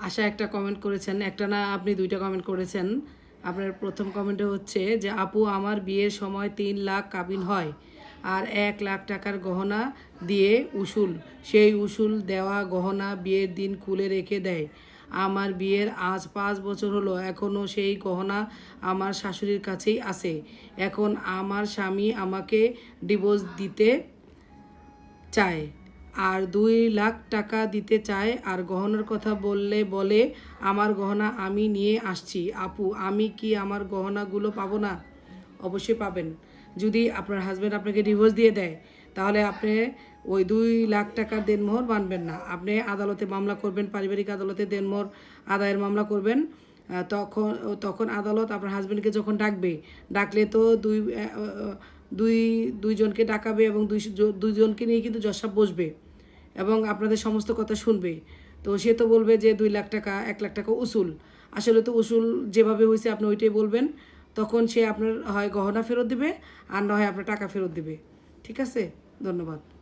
আশা একটা কমেন্ট করেছেন, একটা না আপনি দুইটা কমেন্ট করেছেন। আপনার প্রথম কমেন্টে হচ্ছে যে, আপু, আমার বিয়ের সময় তিন লাখ কাবিন হয় আর এক লাখ টাকার গহনা দিয়ে উসুল। সেই উসুল দেওয়া গহনা বিয়ের দিন খুলে রেখে দেয়। আমার বিয়ের আজ পাঁচ বছর হলো এখনও সেই গহনা আমার শাশুড়ির কাছেই আছে। এখন আমার স্বামী আমাকে ডিভোর্স দিতে চায়। আর দুই লাখ টাকা দিতে চায় আর গহনার কথা বললে বলে, আমার গহনা আমি নিয়ে আসছি। আপু, আমি কি আমার গহনাগুলো পাবো না? অবশ্যই পাবেন। যদি আপনার হাজব্যান্ড আপনাকে ডিভোর্স দিয়ে দেয়, তাহলে আপনি ওই দুই লাখ টাকার দেনমোহর মানবেন না। আপনি আদালতে মামলা করবেন, পারিবারিক আদালতে দেনমোহর আদায়ের মামলা করবেন। তখন তখন আদালত আপনার হাজব্যান্ডকে যখন ডাকবে, ডাকলে তো দুই দুই, দুইজনকে ডাকাবে এবং দুই দুইজনকে নিয়ে কিন্তু জসাব বসবে এবং আপনাদের সমস্ত কথা শুনবে। তো সে তো বলবে যে দুই লাখ টাকা, এক লাখ টাকা উসুল। আসলে তো উসুল যেভাবে হয়েছে আপনি ওইটাই বলবেন। তখন সে আপনার হয় গহনা ফেরত দিবে আর না হয় আপনার টাকা ফেরত দিবে। ঠিক আছে? ধন্যবাদ।